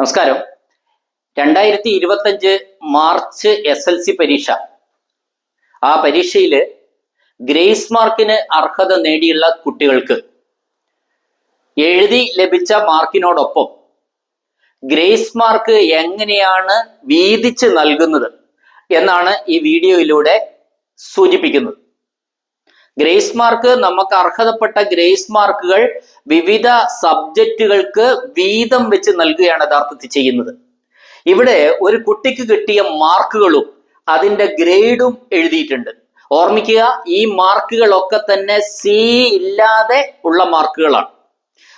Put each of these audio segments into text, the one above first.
നമസ്കാരം. രണ്ടായിരത്തി ഇരുപത്തഞ്ച് മാർച്ച് എസ് എൽ സി പരീക്ഷ. ആ പരീക്ഷയിൽ ഗ്രേസ് മാർക്കിന് അർഹത നേടിയുള്ള കുട്ടികൾക്ക് എഴുതി ലഭിച്ച മാർക്കിനോടൊപ്പം ഗ്രേസ് മാർക്ക് എങ്ങനെയാണ് വീതിച്ച് നൽകുന്നത് എന്നാണ് ഈ വീഡിയോയിലൂടെ സൂചിപ്പിക്കുന്നത്. ഗ്രേസ് മാർക്ക് നമുക്ക് അർഹതപ്പെട്ട ഗ്രേസ് മാർക്കുകൾ വിവിധ സബ്ജക്റ്റുകൾക്ക് വീതം വെച്ച് നൽകുകയാണ് യഥാർത്ഥത്തിൽ ചെയ്യുന്നത്. ഇവിടെ ഒരു കുട്ടിക്ക് കിട്ടിയ മാർക്കുകളും അതിന്റെ ഗ്രേഡും എഴുതിയിട്ടുണ്ട്. ഓർമ്മിക്കുക ഈ മാർക്കുകളൊക്കെ തന്നെ സി ഇല്ലാതെ ഉള്ള മാർക്കുകളാണ്.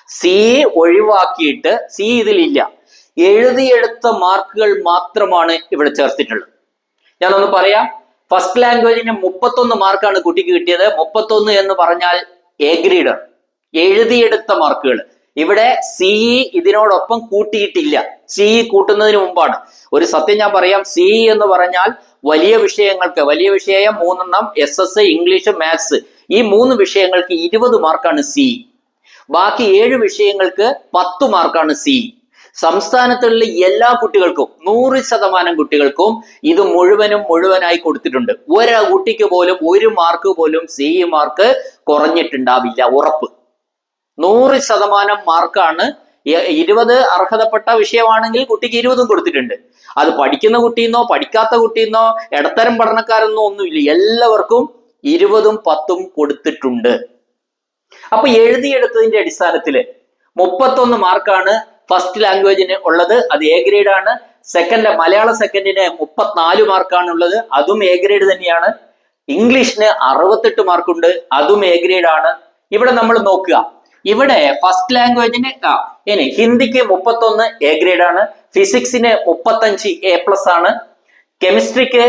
സി ഒഴിവാക്കിയിട്ട് സി ഇതിലില്ല. എഴുതിയെടുത്ത മാർക്കുകൾ മാത്രമാണ് ഇവിടെ ചേർത്തിട്ടുള്ളത്. ഞാനൊന്ന് പറയാം. ഫസ്റ്റ് ലാംഗ്വേജിന് മുപ്പത്തൊന്ന് മാർക്കാണ് കുട്ടിക്ക് കിട്ടിയത്. മുപ്പത്തൊന്ന് എന്ന് പറഞ്ഞാൽ എ ഗ്രേഡ് എഴുതിയെടുത്ത മാർക്കുകൾ. ഇവിടെ സി ഇതിനോടൊപ്പം കൂട്ടിയിട്ടില്ല. സി കൂട്ടുന്നതിന് മുമ്പാണ്. ഒരു സത്യം ഞാൻ പറയാം സി എന്ന് പറഞ്ഞാൽ വലിയ വിഷയങ്ങൾക്ക് വലിയ വിഷയം മൂന്നെണ്ണം എസ് എസ് ഇംഗ്ലീഷ് മാത്സ് ഈ മൂന്ന് വിഷയങ്ങൾക്ക് ഇരുപത് മാർക്കാണ് സി ബാക്കി ഏഴ് വിഷയങ്ങൾക്ക് പത്ത് മാർക്കാണ് സി സംസ്ഥാനത്തുള്ള എല്ലാ കുട്ടികൾക്കും നൂറ് ശതമാനം കുട്ടികൾക്കും ഇത് മുഴുവനും മുഴുവനായി കൊടുത്തിട്ടുണ്ട്. ഒരു കുട്ടിക്ക് പോലും ഒരു മാർക്ക് പോലും സി മാർക്ക് കുറഞ്ഞിട്ടുണ്ടാവില്ല ഉറപ്പ്. നൂറ് ശതമാനം മാർക്കാണ് ഇരുപത് അർഹതപ്പെട്ട വിഷയമാണെങ്കിൽ കുട്ടിക്ക് ഇരുപതും കൊടുത്തിട്ടുണ്ട്. അത് പഠിക്കുന്ന കുട്ടിയെന്നോ പഠിക്കാത്ത കുട്ടിയെന്നോ ഇടത്തരം പഠനക്കാരെന്നോ ഒന്നുമില്ല. എല്ലാവർക്കും ഇരുപതും പത്തും കൊടുത്തിട്ടുണ്ട്. അപ്പൊ എഴുതിയെടുത്തതിന്റെ അടിസ്ഥാനത്തിൽ മുപ്പത്തൊന്ന് മാർക്കാണ് ഫസ്റ്റ് ലാംഗ്വേജിന് ഉള്ളത്. അത് എ ഗ്രേഡ് ആണ്. സെക്കൻഡ് മലയാള സെക്കൻഡിന് മുപ്പത്തിനാല് മാർക്കാണ് ഉള്ളത്. അതും എ ഗ്രേഡ് തന്നെയാണ്. ഇംഗ്ലീഷിന് അറുപത്തെട്ട് മാർക്കുണ്ട്. അതും എ ഗ്രേഡ് ആണ്. ഇവിടെ നമ്മൾ നോക്കുക. ഇവിടെ ഫസ്റ്റ് ലാംഗ്വേജിന് ആ ഇനി ഹിന്ദിക്ക് മുപ്പത്തൊന്ന് എ ഗ്രേഡ് ആണ് ഫിസിക്സിന് മുപ്പത്തഞ്ച് എ പ്ലസ് ആണ് കെമിസ്ട്രിക്ക്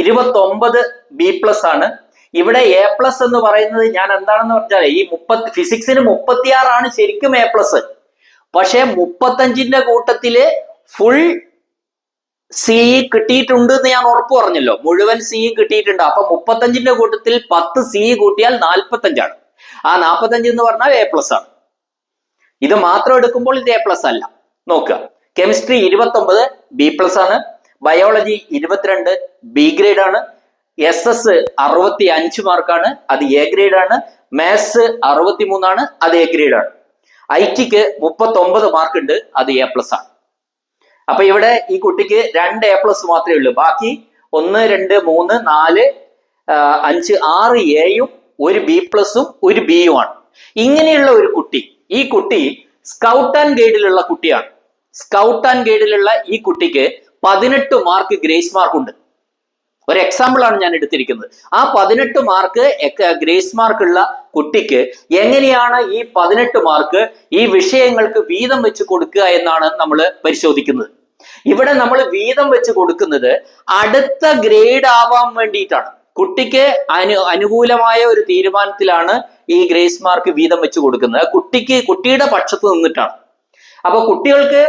ഇരുപത്തി ഒമ്പത് ബി പ്ലസ് ആണ്. ഇവിടെ എ പ്ലസ് എന്ന് പറയുന്നത് ഞാൻ എന്താണെന്ന് പറഞ്ഞാൽ ഈ മുപ്പത്തി ഫിസിക്സിന് മുപ്പത്തിയാറാണ് ശരിക്കും എ പ്ലസ് പക്ഷെ മുപ്പത്തഞ്ചിന്റെ കൂട്ടത്തിൽ ഫുൾ സി കിട്ടിയിട്ടുണ്ട് എന്ന് ഞാൻ ഉറപ്പ് പറഞ്ഞല്ലോ. മുഴുവൻ സി കിട്ടിയിട്ടുണ്ട്. അപ്പൊ മുപ്പത്തഞ്ചിന്റെ കൂട്ടത്തിൽ പത്ത് സി കൂട്ടിയാൽ നാൽപ്പത്തഞ്ചാണ് ആ നാൽപ്പത്തഞ്ച് എന്ന് പറഞ്ഞാൽ എ പ്ലസ് ആണ്. ഇത് മാത്രം എടുക്കുമ്പോൾ ഇത് എ പ്ലസ് അല്ല. നോക്കുക. കെമിസ്ട്രി ഇരുപത്തി ഒമ്പത് ബി പ്ലസ് ആണ്. ബയോളജി ഇരുപത്തിരണ്ട് ബി ഗ്രേഡ് ആണ്. എസ് എസ് അറുപത്തി അഞ്ച് മാർക്കാണ് അത് എ ഗ്രേഡ് ആണ്. മാത്സ് അറുപത്തി മൂന്നാണ് അത് എ ഗ്രേഡ് ആണ്. ഐ ടിക്ക് മുപ്പത്തി ഒമ്പത് മാർക്ക് ഉണ്ട്. അത് എ പ്ലസ് ആണ്. അപ്പൊ ഇവിടെ ഈ കുട്ടിക്ക് രണ്ട് എ പ്ലസ് മാത്രമേ ഉള്ളൂ. ബാക്കി ഒന്ന് രണ്ട് മൂന്ന് നാല് അഞ്ച് ആറ് എയും ഒരു ബി പ്ലസും ഒരു ബിയും ആണ്. ഇങ്ങനെയുള്ള ഒരു കുട്ടി ഈ കുട്ടി സ്കൗട്ട് ആൻഡ് ഗൈഡിലുള്ള കുട്ടിയാണ്. സ്കൗട്ട് ആൻഡ് ഗൈഡിലുള്ള ഈ കുട്ടിക്ക് പതിനെട്ട് മാർക്ക് ഗ്രേസ് മാർക്ക് ഉണ്ട്. ഒരു എക്സാമ്പിൾ ആണ് ഞാൻ എടുത്തിരിക്കുന്നത്. ആ പതിനെട്ട് മാർക്ക് ഗ്രേസ് മാർക്ക് ഉള്ള കുട്ടിക്ക് എങ്ങനെയാണ് ഈ പതിനെട്ട് മാർക്ക് ഈ വിഷയങ്ങൾക്ക് വീതം വെച്ച് കൊടുക്കുക എന്നാണ് നമ്മൾ പരിശോധിക്കുന്നത്. ഇവിടെ നമ്മൾ വീതം വെച്ച് കൊടുക്കുന്നത് അടുത്ത ഗ്രേഡ് ആവാൻ വേണ്ടിയിട്ടാണ്. കുട്ടിക്ക് അനു അനുകൂലമായ ഒരു തീരുമാനത്തിലാണ് ഈ ഗ്രേസ് മാർക്ക് വീതം വെച്ച് കൊടുക്കുന്നത്. കുട്ടിക്ക് കുട്ടിയുടെ പക്ഷത്ത് നിന്നിട്ടാണ്. അപ്പൊ കുട്ടികൾക്ക്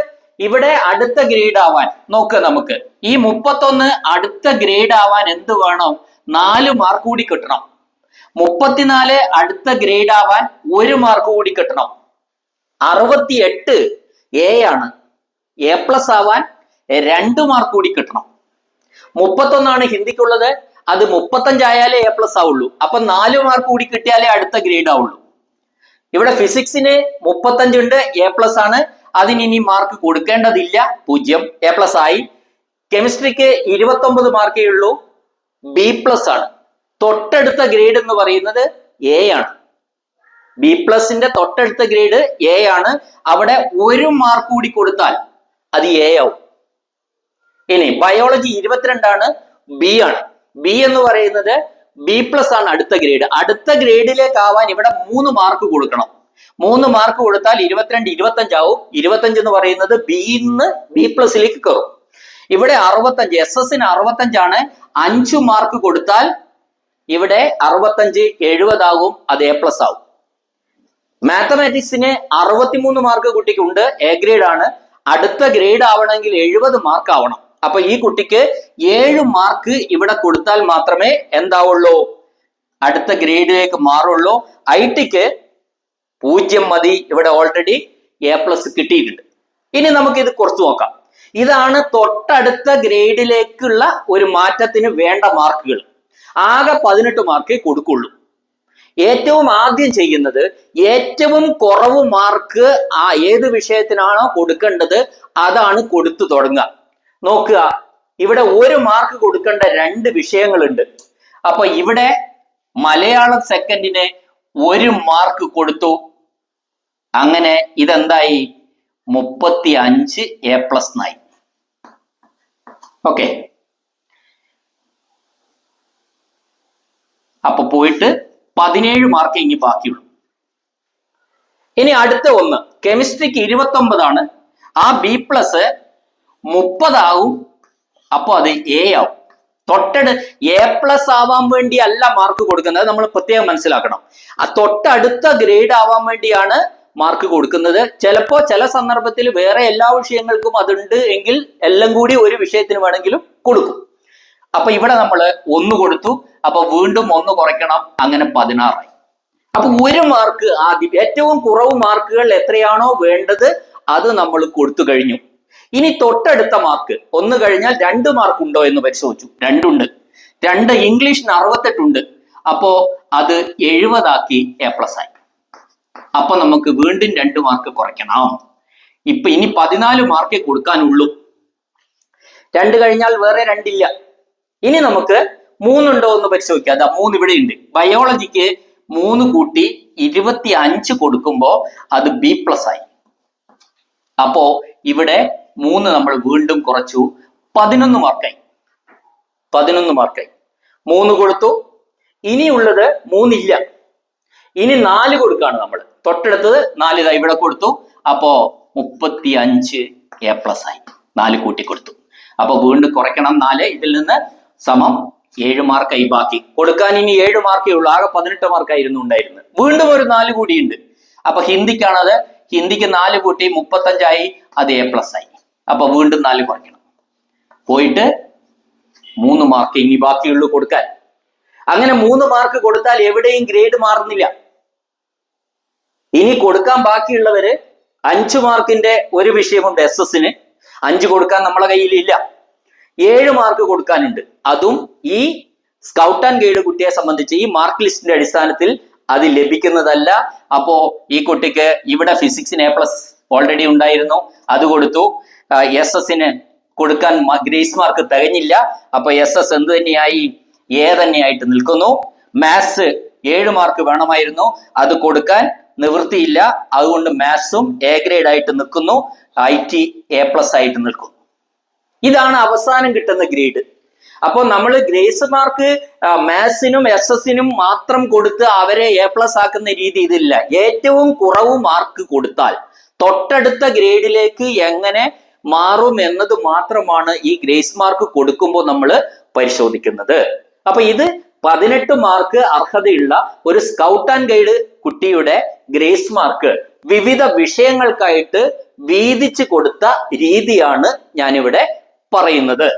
ഇവിടെ അടുത്ത ഗ്രേഡ് ആവാൻ നോക്ക് നമുക്ക്. ഈ മുപ്പത്തൊന്ന് അടുത്ത ഗ്രേഡ് ആവാൻ എന്ത് വേണം? നാല് മാർക്ക് കൂടി കിട്ടണം. മുപ്പത്തിനാല് അടുത്ത ഗ്രേഡ് ആവാൻ ഒരു മാർക്ക് കൂടി കിട്ടണം. അറുപത്തി എട്ട് എ ആണ്. എ പ്ലസ് ആവാൻ രണ്ട് മാർക്ക് കൂടി കിട്ടണം. മുപ്പത്തൊന്നാണ് ഹിന്ദിക്കുള്ളത്. അത് മുപ്പത്തഞ്ചായാലേ എ പ്ലസ് ആവുള്ളൂ. അപ്പൊ നാല് മാർക്ക് കൂടി കിട്ടിയാലേ അടുത്ത ഗ്രേഡ് ആവുള്ളൂ. ഇവിടെ ഫിസിക്സിന് മുപ്പത്തഞ്ചുണ്ട് എ പ്ലസ് ആണ്. അതിന് ഇനി മാർക്ക് കൊടുക്കേണ്ടതില്ല. പൂജ്യം. എ പ്ലസ് ആയി. കെമിസ്ട്രിക്ക് ഇരുപത്തി ഒമ്പത് മാർക്കേ ഉള്ളൂ. ബി പ്ലസ് ആണ്. തൊട്ടടുത്ത ഗ്രേഡ് എന്ന് പറയുന്നത് എ ആണ്. ബി പ്ലസിന്റെ തൊട്ടടുത്ത ഗ്രേഡ് എ ആണ്. അവിടെ ഒരു മാർക്ക് കൂടി കൊടുത്താൽ അത് എ ആവും. ഇനി ബയോളജി ഇരുപത്തിരണ്ടാണ്. ബി ആണ്. ബി എന്ന് പറയുന്നത് ബി പ്ലസ് ആണ് അടുത്ത ഗ്രേഡ്. അടുത്ത ഗ്രേഡിലേക്ക് ആവാൻ ഇവിടെ മൂന്ന് മാർക്ക് കൊടുക്കണം. മൂന്ന് മാർക്ക് കൊടുത്താൽ ഇരുപത്തിരണ്ട് ഇരുപത്തഞ്ചാവും ഇരുപത്തഞ്ച് എന്ന് പറയുന്നത് ബിന്ന് ബി പ്ലസിലേക്ക് കയറും. ഇവിടെ അറുപത്തഞ്ച് എസ് എസിന് അറുപത്തഞ്ചാണ് അഞ്ചു മാർക്ക് കൊടുത്താൽ ഇവിടെ അറുപത്തഞ്ച് എഴുപതാകും അത് എ പ്ലസ് ആവും. മാത്തമാറ്റിക്സിന് അറുപത്തിമൂന്ന് മാർക്ക് കുട്ടിക്കുണ്ട് എ ഗ്രേഡ് ആണ്. അടുത്ത ഗ്രേഡ് ആവണമെങ്കിൽ എഴുപത് മാർക്ക് ആവണം. അപ്പൊ ഈ കുട്ടിക്ക് ഏഴ് മാർക്ക് ഇവിടെ കൊടുത്താൽ മാത്രമേ എന്താവുള്ളൂ? അടുത്ത ഗ്രേഡിലേക്ക് മാറുള്ളൂ. ഐ ടിക്ക് പൂജ്യം മതി. ഇവിടെ ഓൾറെഡി എ പ്ലസ് കിട്ടിയിട്ടുണ്ട്. ഇനി നമുക്ക് ഇത് കുറച്ച് നോക്കാം. ഇതാണ് തൊട്ടടുത്ത ഗ്രേഡിലേക്കുള്ള ഒരു മാറ്റത്തിന് വേണ്ട മാർക്കുകൾ ആകെ പതിനെട്ട് മാർക്കേ കൊടുക്കുള്ളൂ. ഏറ്റവും ആദ്യം ചെയ്യുന്നത് ഏറ്റവും കുറവ് മാർക്ക് ആ ഏത് വിഷയത്തിനാണോ കൊടുക്കേണ്ടത് അതാണ് കൊടുത്തു തുടങ്ങുക. നോക്കുക. ഇവിടെ ഒരു മാർക്ക് കൊടുക്കേണ്ട രണ്ട് വിഷയങ്ങളുണ്ട്. അപ്പൊ ഇവിടെ മലയാളം സെക്കൻഡിന് ഒരു മാർക്ക് കൊടുത്തു. അങ്ങനെ ഇതെന്തായി? മുപ്പത്തി അഞ്ച് എ പ്ലസ് നായി. ഓക്കെ അപ്പൊ പോയിട്ട് പതിനേഴ് മാർക്ക് ഇനി ബാക്കിയുള്ളൂ. ഇനി അടുത്ത ഒന്ന്. കെമിസ്ട്രിക്ക് ഇരുപത്തി ഒമ്പതാണ് ആ ബി പ്ലസ് മുപ്പതാവും അപ്പോൾ അത് എ ആവും. തൊട്ടട് എ പ്ലസ് ആവാൻ വേണ്ടി അല്ല മാർക്ക് കൊടുക്കുന്നത് നമ്മൾ പ്രത്യേകം മനസ്സിലാക്കണം. ആ തൊട്ടടുത്ത ഗ്രേഡ് ആവാൻ വേണ്ടിയാണ് മാർക്ക് കൊടുക്കുന്നത്. ചിലപ്പോ ചില സന്ദർഭത്തിൽ വേറെ എല്ലാ വിഷയങ്ങൾക്കും അതുണ്ട് എങ്കിൽ എല്ലാം കൂടി ഒരു വിഷയത്തിന് വേണമെങ്കിലും കൊടുക്കും. അപ്പൊ ഇവിടെ നമ്മൾ ഒന്ന് കൊടുത്തു. അപ്പൊ വീണ്ടും ഒന്ന് കുറയ്ക്കണം. അങ്ങനെ പതിനാറായി. അപ്പൊ ഒരു മാർക്ക് ആദ്യം ഏറ്റവും കുറവ് മാർക്കുകൾ എത്രയാണോ വേണ്ടത് അത് നമ്മൾ കൊടുത്തു കഴിഞ്ഞു. ഇനി തൊട്ടടുത്ത മാർക്ക് ഒന്ന് കഴിഞ്ഞാൽ രണ്ട് മാർക്ക് ഉണ്ടോ എന്ന് പരിശോധിച്ചു. രണ്ടുണ്ട്. രണ്ട് ഇംഗ്ലീഷിന് അറുപത്തെട്ടുണ്ട്. അപ്പോ അത് എഴുപതാക്കി എ പ്ലസ് ആയി. അപ്പൊ നമുക്ക് വീണ്ടും രണ്ട് മാർക്ക് കുറയ്ക്കണം. ഇപ്പൊ ഇനി പതിനാല് മാർക്കേ കൊടുക്കാനുള്ളൂ. രണ്ട് കഴിഞ്ഞാൽ വേറെ രണ്ടില്ല. ഇനി നമുക്ക് മൂന്നുണ്ടോ എന്ന് പരിശോധിക്കാം. അതാ മൂന്ന് ഇവിടെ ഉണ്ട്. ബയോളജിക്ക് മൂന്ന് കൂട്ടി ഇരുപത്തി അഞ്ച് കൊടുക്കുമ്പോ അത് ബി പ്ലസ് ആയി. അപ്പോ ഇവിടെ മൂന്ന് നമ്മൾ വീണ്ടും കുറച്ചു. പതിനൊന്ന് മാർക്കായി പതിനൊന്ന് മാർക്കായി മൂന്ന് കൊടുത്തു. ഇനിയുള്ളത് മൂന്നില്ല ഇനി നാല് കൊടുക്കാണ് നമ്മൾ. തൊട്ടടുത്തത് നാല് ഇതാ ഇവിടെ കൊടുത്തു. അപ്പോ മുപ്പത്തി അഞ്ച് എ പ്ലസ് ആയി. നാല് കൂട്ടി കൊടുത്തു. അപ്പൊ വീണ്ടും കുറയ്ക്കണം നാല്. ഇതിൽ നിന്ന് സമം ഏഴ് മാർക്കായി ബാക്കി. കൊടുക്കാൻ ഇനി ഏഴ് മാർക്കേ ഉള്ളൂ. ആകെ പതിനെട്ട് മാർക്കായിരുന്നു ഉണ്ടായിരുന്നത്. വീണ്ടും ഒരു നാല് കൂടിയുണ്ട്. അപ്പൊ ഹിന്ദിക്കാണത്. ഹിന്ദിക്ക് നാല് കൂട്ടി മുപ്പത്തഞ്ചായി. അത് എ പ്ലസ് ആയി. അപ്പൊ വീണ്ടും നാല് കുറയ്ക്കണം പോയിട്ട് മൂന്ന് മാർക്ക് ഇനി ബാക്കിയുള്ളൂ കൊടുക്കാൻ. അങ്ങനെ മൂന്ന് മാർക്ക് കൊടുത്താൽ എവിടെയും ഗ്രേഡ് മാറുന്നില്ല. ഇനി കൊടുക്കാൻ ബാക്കിയുള്ളവര് അഞ്ച് മാർക്കിന്റെ ഒരു വിഷയമുണ്ട് എസ് എസിന് അഞ്ച് കൊടുക്കാൻ നമ്മളെ കയ്യിൽ ഇല്ല ഏഴ് മാർക്ക് കൊടുക്കാനുണ്ട്. അതും ഈ സ്കൗട്ട് ആൻഡ് ഗൈഡ് കുട്ടിയെ സംബന്ധിച്ച് ഈ മാർക്ക് ലിസ്റ്റിന്റെ അടിസ്ഥാനത്തിൽ അത് ലഭിക്കുന്നതല്ല. അപ്പോ ഈ കുട്ടിക്ക് ഇവിടെ ഫിസിക്സിന് എ പ്ലസ് ഓൾറെഡി ഉണ്ടായിരുന്നു. അത് കൊടുത്തു. എസ് എസിന് കൊടുക്കാൻ ഗ്രേസ് മാർക്ക് തികഞ്ഞില്ല. അപ്പൊ എസ് എസ് എന്ത് തന്നെയായി? എ തന്നെയായിട്ട് നിൽക്കുന്നു. മാത്സ് ഏഴ് മാർക്ക് വേണമായിരുന്നു. അത് കൊടുക്കാൻ നിവൃത്തിയില്ല. അതുകൊണ്ട് മാത്സും എ ഗ്രേഡ് ആയിട്ട് നിൽക്കുന്നു. ഐ ടി എ പ്ലസ് ആയിട്ട് നിൽക്കുന്നു. ഇതാണ് അവസാനം കിട്ടുന്ന ഗ്രേഡ്. അപ്പോൾ നമ്മൾ ഗ്രേസ് മാർക്ക് മാത്സിനും എസ് എസിനും മാത്രം കൊടുത്ത് അവരെ എ പ്ലസ് ആക്കുന്ന രീതി ഇതില്ല. ഏറ്റവും കുറവ് മാർക്ക് കൊടുത്താൽ തൊട്ടടുത്ത ഗ്രേഡിലേക്ക് എങ്ങനെ മാറും എന്നത് മാത്രമാണ് ഈ ഗ്രേസ് മാർക്ക് കൊടുക്കുമ്പോൾ നമ്മൾ പരിശോധിക്കുന്നത്. അപ്പൊ ഇത് പതിനെട്ട് മാർക്ക് അർഹതയുള്ള ഒരു സ്കൗട്ട് ആൻഡ് ഗൈഡ് കുട്ടിയുടെ ഗ്രേസ് മാർക്ക് വിവിധ വിഷയങ്ങൾക്കായിട്ട് വീതിച്ചു കൊടുത്ത രീതിയാണ് ഞാനിവിടെ പറയുന്നത്.